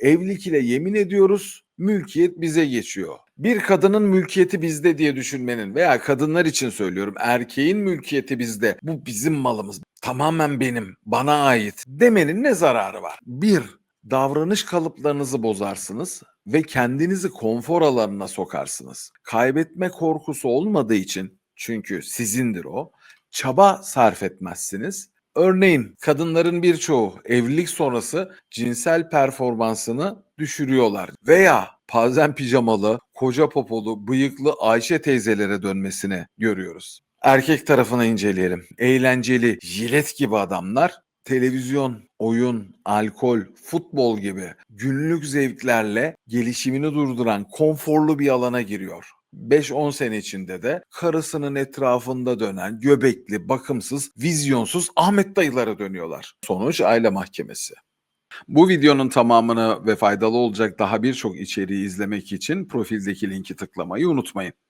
Evlilik ile yemin ediyoruz, mülkiyet bize geçiyor. Bir kadının mülkiyeti bizde diye düşünmenin veya kadınlar için söylüyorum erkeğin mülkiyeti bizde. Bu bizim malımız. Tamamen benim, bana ait demenin ne zararı var? Bir, davranış kalıplarınızı bozarsınız ve kendinizi konfor alanına sokarsınız. Kaybetme korkusu olmadığı için çünkü sizindir o. Çaba sarf etmezsiniz. Örneğin kadınların birçoğu evlilik sonrası cinsel performansını düşürüyorlar veya bazen pijamalı, koca popolu, bıyıklı Ayşe teyzelere dönmesini görüyoruz. Erkek tarafını inceleyelim. Eğlenceli, jilet gibi adamlar televizyon, oyun, alkol, futbol gibi günlük zevklerle gelişimini durduran konforlu bir alana giriyor. 5-10 sene içinde de karısının etrafında dönen göbekli, bakımsız, vizyonsuz Ahmet dayılara dönüyorlar. Sonuç aile mahkemesi. Bu videonun tamamını ve faydalı olacak daha birçok içeriği izlemek için profildeki linki tıklamayı unutmayın.